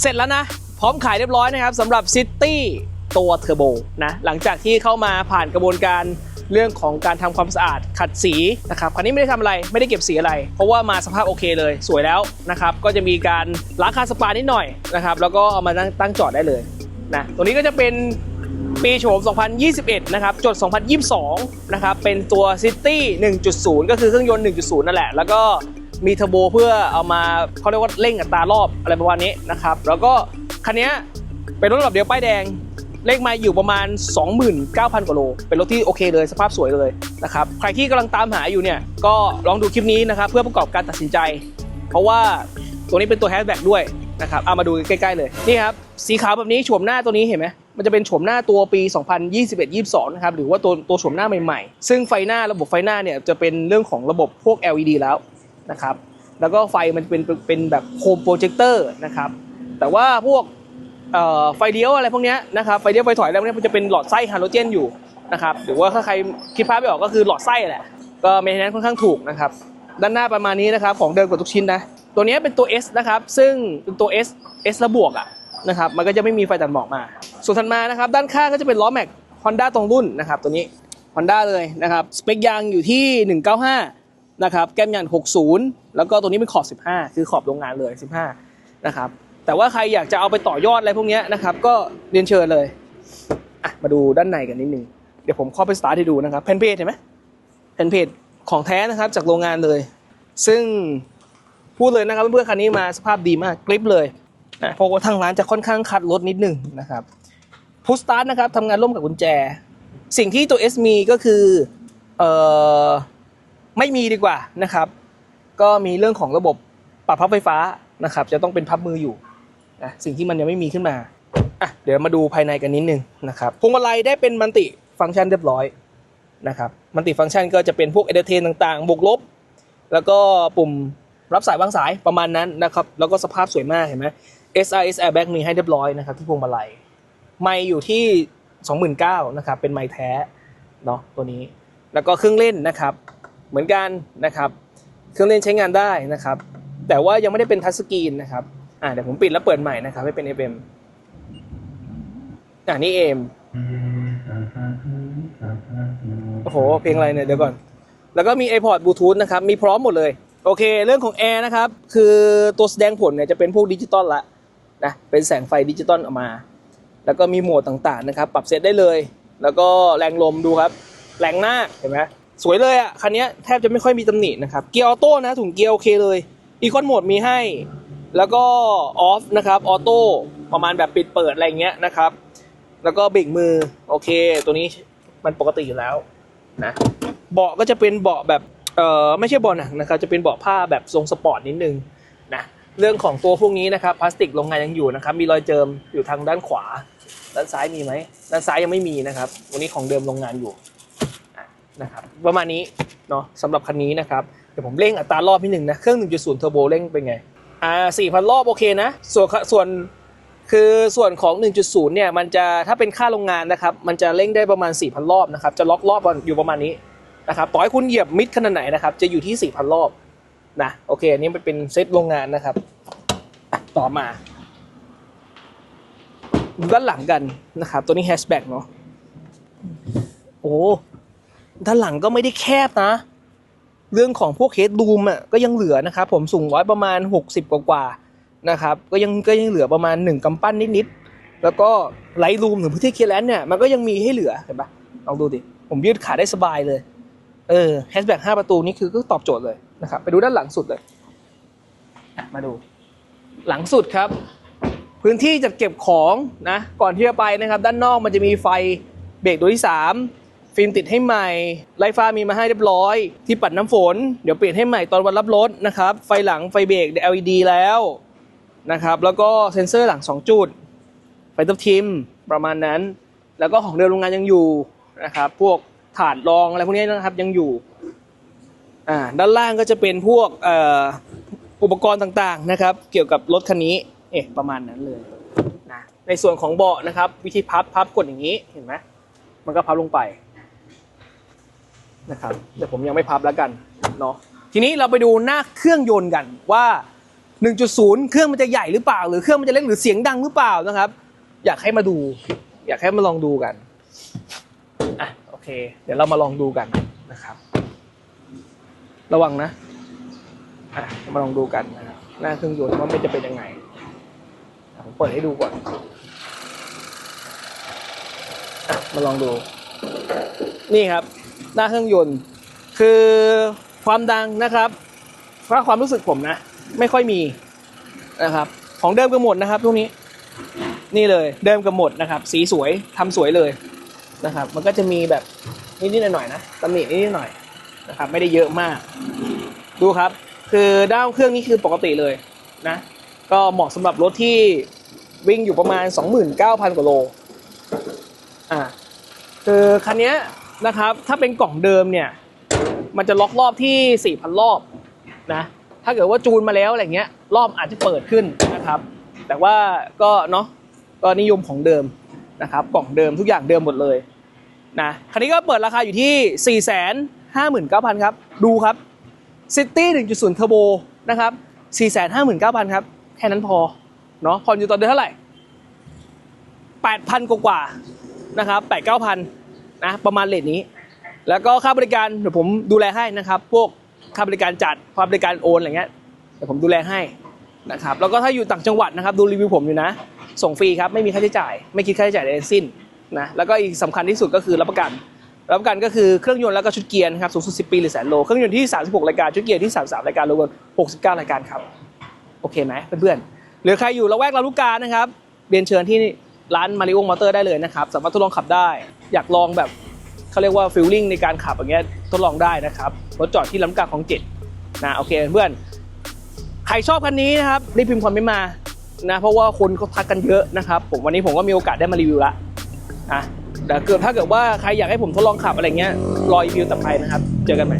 เสร็จแล้วนะ พร้อมขายเรียบร้อยนะครับสำหรับซิตี้ตัวเทอร์โบนะหลังจากที่เข้ามาผ่านกระบวนการเรื่องของการทำความสะอาดขัดสีนะครับคันนี้ไม่ได้ทำอะไรไม่ได้เก็บสีอะไร เพราะว่ามาสภาพโอเคเลยสวยแล้วนะครับก็จะมีการล้างคาสปานิดหน่อยนะครับแล้วก็เอามาตั้งตั้งจอดได้เลยนะตัวนี้ก็จะเป็นปีโฉม 2021 นะครับ จด 2022 นะครับ เป็นตัว City 1.0 ก็คือเครื่องยนต์ 1.0 นั่นแหละ แล้วก็ มีเทอร์โบเพื่อเอามาเขาเรียกว่าเร่งอัตรารอบอะไรประมาณนี้นะครับ แล้วก็คันนี้เป็นรถระดับเดียวป้ายแดงเลขไมาอยู่ประมาณ 29,000กว่าโล เป็นรถที่โอเคเลยสภาพสวยเลยนะครับ ใครที่กำลังตามหาอยู่เนี่ย ก็ลองดูคลิปนี้นะครับ เพื่อประกอบการตัดสินใจ เพราะว่าตัวนี้เป็นตัวแฮชแบ็กด้วยนะครับ เอามาดูใกล้ๆเลย นี่ครับ สีขาวแบบนี้โฉมหน้าตัวนี้เห็นไหมมันจะเป็นโฉมหน้าตัวปี 2021-22 นะครับ หรือว่าตัวตัวโฉมหน้าใหม่ๆ ซึ่งไฟหน้าระบบไฟหน้าเนี่ยจะเป็นเรื่องของระบบพวก LED แล้ว นะครับ แล้วก็ไฟมันเป็นเป็นแบบโฮมโปรเจคเตอร์นะครับ แต่ว่าพวกไฟเลี้ยวอะไรพวกเนี้ยนะครับไฟเลี้ยวไฟถอยอะไรพวกเนี้ยมันจะเป็นหลอดไส้ฮาโลเจนอยู่นะครับหรือว่าถ้าใครคิดภาพไม่ออกก็คือหลอดไส้แหละก็เมนเทนแนนค่อนข้างถูกนะครับด้านหน้าประมาณนี้นะครับของเดิมกว่าทุกชิ้นนะตัวเนี้ยเป็นตัว S นะครับซึ่งเป็นตัว S S และบวกอะนะครับมันก็จะไม่มีไฟตัดหมอกมา ส่วนถัดมานะครับด้านข้างก็จะเป็นล้อแม็ก Honda ตรงรุ่นนะครับตัวนี้ Honda เลยนะครับสเปคยางอยู่ที่ 195 นะครับแก้มยาง60 แล้วก็ตัวนี้เป็นขอบ 15 คือขอบโรงงานเลย 15 นะครับ แต่ว่าใครอยากจะเอาไปต่อยอดอะไรพวกนี้นะครับ ก็เรียนเชิญเลยอะมาดูด้านในกันนิดนึง เดี๋ยวผมเข้าไปสตาร์ทให้ดูนะครับแผ่นเพจเห็นไหมแผ่นเพจของแท้นะครับจากโรงงานเลย ซึ่งพูดเลยนะครับเพื่อนๆคันนี้มาสภาพดีมากกริปเลยนะเพราะว่าทางร้านจะค่อนข้างคัดรถนิดนึงนะครับพุสตาร์ทนะครับทำงานร่วมกับกุญแจ สิ่งที่ตัว S มีก็คือเอ่อ ไม่มีดีกว่านะครับ ก็มีเรื่องของระบบปรับพับไฟฟ้านะครับ จะต้องเป็นพับมืออยู่นะสิ่งที่มันยังไม่มีขึ้นมาอะเดี๋ยวมาดูภายในกันนิดนึงนะครับพวงมาลัยได้เป็นมัลติฟังก์ชันเรียบร้อยนะครับมัลติฟังก์ชันก็จะเป็นพวกเอเดเทนต่างๆ บวกลบ แล้วก็ปุ่มรับสายวางสายประมาณนั้นนะครับ แล้วก็สภาพสวยมากเห็นไหม SRS Airbag มีให้เรียบร้อยนะครับที่พวงมาลัย ไม่อยู่ที่ 29,000นะครับ เป็นไม้แท้เนาะตัวนี้ แล้วก็เครื่องเล่นนะครับ เหมือนกันนะครับ เครื่องเล่นใช้งานได้นะครับ แต่ว่ายังไม่ได้เป็นทัชสกรีนนะครับอ่าเดี๋ยวผมปิดแล้วเปิดใหม่นะครับ ให้เป็น FM อ่านี่ AM โอ้โห เพลงอะไรเนี่ยเดี๋ยวก่อน แล้วก็มี iPod Bluetooth นะครับ มีพร้อมหมดเลย โอเค เรื่องของแอร์นะครับ คือตัวแสดงผลเนี่ยจะเป็นพวกดิจิตอลละนะ เป็นแสงไฟดิจิตอลออกมา แล้วก็มีโหมดต่างๆนะครับ ปรับเซตได้เลย แล้วก็แรงลมดูครับ แรงหน้าเห็นไหม สวยเลยอะ คันนี้แทบจะไม่ค่อยมีตำหนินะครับ เกียร์ออโต้นะถุงเกียร์โอเคเลยอีคอนโหมดมีให้ แล้วก็ออฟนะครับออโต้ประมาณแบบปิดเปิดอะไรเงี้ยนะครับ แล้วก็เบรกมือโอเค ตัวนี้มันปกติอยู่แล้วนะเบาะก็จะเป็นเบาะแบบเอ่อไม่ใช่เบาะหนังนะครับ จะเป็นเบาะผ้าแบบทรงสปอร์ตนิดนึงนะเรื่องของตัวพวกนี้นะครับพลาสติกโรงงานยังอยู่นะครับ มีรอยเจิมอยู่ทางด้านขวา ด้านซ้ายมีไหมด้านซ้ายยังไม่มีนะครับ วันนี้ของเดิมโรงงานอยู่ นะครับประมาณนี้เนาะสำหรับคันนี้นะครับเดี๋ยวผมเร่งอัตรารอบนิดหนึ่งนะเครื่อง 1.0 เทอร์โบเร่งเป็นไงอ่า4,000 รอบโอเคนะส่วนส่วนคือส่วนของ 1.0 เนี่ยมันจะถ้าเป็นค่าโรงงานนะครับมันจะเร่งได้ประมาณ 4,000 รอบนะครับจะล็อกรอบอยู่ประมาณนี้นะครับต่อให้คุณเหยียบมิดขนาดไหนนะครับจะอยู่ที่ 4,000 รอบนะโอเคอันนี้มันเป็นเซตโรงงานนะครับ ต่อมา ด้านหลังกันนะครับตัวนี้แฮชแบ็กเนาะโอ้ ด้านหลังก็ไม่ได้แคบนะ เรื่องของพวกเคสดูมอะก็ยังเหลือนะครับผมสูงร้อยประมาณ 60 กว่ากว่าๆนะครับก็ยังก็ยังเหลือประมาณ 1กำปั้นนิดๆแล้วก็ไลท์รูมถึงพื้นที่เคลแลนเนี่ยมันก็ยังมีให้เหลือเห็นปะลองดูดิผมยืดขาได้สบายเลย เออแฮชแบ็ก5ประตูนี่คือก็ตอบโจทย์เลยนะครับไปดูด้านหลังสุดเลยมาดู หลังสุดครับ พื้นที่จัดเก็บของนะก่อนที่จะไปนะครับ ด้านนอกมันจะมีไฟเบรกตัวที่3 ฟิล์มติดให้ใหม่ไลท์ฟ้ามีมาให้เรียบร้อย ที่ปัดน้ำฝน เดี๋ยวเปลี่ยนให้ใหม่ตอนวันรับรถนะครับ ไฟหลังไฟเบรก LED แล้วนะครับ แล้วก็เซ็นเซอร์หลัง 2 จุด ไฟตับทิมประมาณนั้น แล้วก็ของเดิมโรงงานยังอยู่นะครับ พวกถาดรองอะไรพวกนี้นะครับยังอยู่ อ่า ด้านล่างก็จะเป็นพวกอ่ออุปกรณ์ต่างๆนะครับ เกี่ยวกับรถคันนี้ เอ๊ะประมาณนั้นเลยนะในส่วนของเบาะนะครับ วิธีพับพับกดอย่างนี้เห็นไหมมันก็พับลงไป นะครับแต่ผมยังไม่พับแล้วกันเนาะทีนี้เราไปดูหน้าเครื่องยนต์กันว่า 1.0 เครื่องมันจะใหญ่หรือเปล่า หรือเครื่องมันจะเล็กหรือเสียงดังหรือเปล่านะครับ อยากให้มาดู อยากให้มาลองดูกันอะโอเค เดี๋ยวเรามาลองดูกันนะครับ ระวังนะอะมาลองดูกันนะครับหน้าเครื่องยนต์ว่ามันจะเป็นยังไงผมเปิดให้ดูก่อนอมาลองดู นี่ครับ หน้าเครื่องยนต์ คือความดังนะครับถ้าความรู้สึกผมนะ ไม่ค่อยมีนะครับ ของเดิมกันหมดนะครับพวกนี้ นี่เลยเดิมกันหมดนะครับ สีสวยทำสวยเลยนะครับ มันก็จะมีแบบนิดๆหน่อยๆนะตำหนินิดๆหน่อยนะครับ ไม่ได้เยอะมาก ดูครับ คือด้ามเครื่องนี้คือปกติเลยนะ ก็เหมาะสำหรับรถที่วิ่งอยู่ประมาณ 29,000กว่าโลอ่าคือคันนี้ นะครับ ถ้าเป็นกล่องเดิมเนี่ย มันจะล็อกรอบที่ 4,000 รอบนะ ถ้าเกิดว่าจูนมาแล้วอะไรเงี้ย รอบอาจจะเปิดขึ้นนะครับ แต่ว่าก็เนาะ ก็นิยมของเดิมนะครับ กล่องเดิมทุกอย่างเดิมหมดเลยนะ คันนี้ก็เปิดราคาอยู่ที่ 459,000 ครับ ดูครับ City 1.0 Turbo นะครับ 459,000 ครับ แค่นั้นพอ เนาะผ่อนอยู่ตอนเดือนเท่าไหร่ 8,000 กว่าๆนะครับ 8-9,000 นะประมาณเลทนี้ แล้วก็ค่าบริการเดี๋ยวผมดูแลให้นะครับ พวกค่าบริการจัดค่าบริการโอนอะไรเงี้ยเดี๋ยวผมดูแลให้นะครับแล้วก็ถ้าอยู่ต่างจังหวัดนะครับ ดูรีวิวผมอยู่นะ ส่งฟรีครับไม่มีค่าใช้จ่าย ไม่คิดค่าใช้จ่ายใดสิ้นนะแล้วก็อีกสำคัญที่สุดก็คือรับประกันรับประกันก็คือเครื่องยนต์แล้วก็ชุดเกียร์นะครับสูงสุด 10 ปีหรือแสนโล เครื่องยนต์ที่ 36 รายการ ชุดเกียร์ที่ 33 รายการรวมกัน69 รายการครับ โอเคไหมเพื่อนๆหรือใครอยู่ละแวกลำลูกกานะครับเรียนเชิญที่ร้านมาริโอมอเตอร์ได้เลยนะครับ สามารถทดลองขับได้ อยากลองแบบเขาเรียกว่าฟิลลิ่งในการขับอย่างเงี้ยทดลองได้นะครับรถจอดที่ลำกาของเจ็ดนะโอเคเพื่อนใครชอบคันนี้นะครับรีบพิมพ์คอมเมนต์มานะเพราะว่าคนเขาทักกันเยอะนะครับผมวันนี้ผมก็มีโอกาสได้มารีวิวละอะแต่เกิดถ้าเกิดว่าใครอยากให้ผมทดลองขับอะไรเงี้ยรอรีวิวต่อไปนะครับ เจอกันใหม่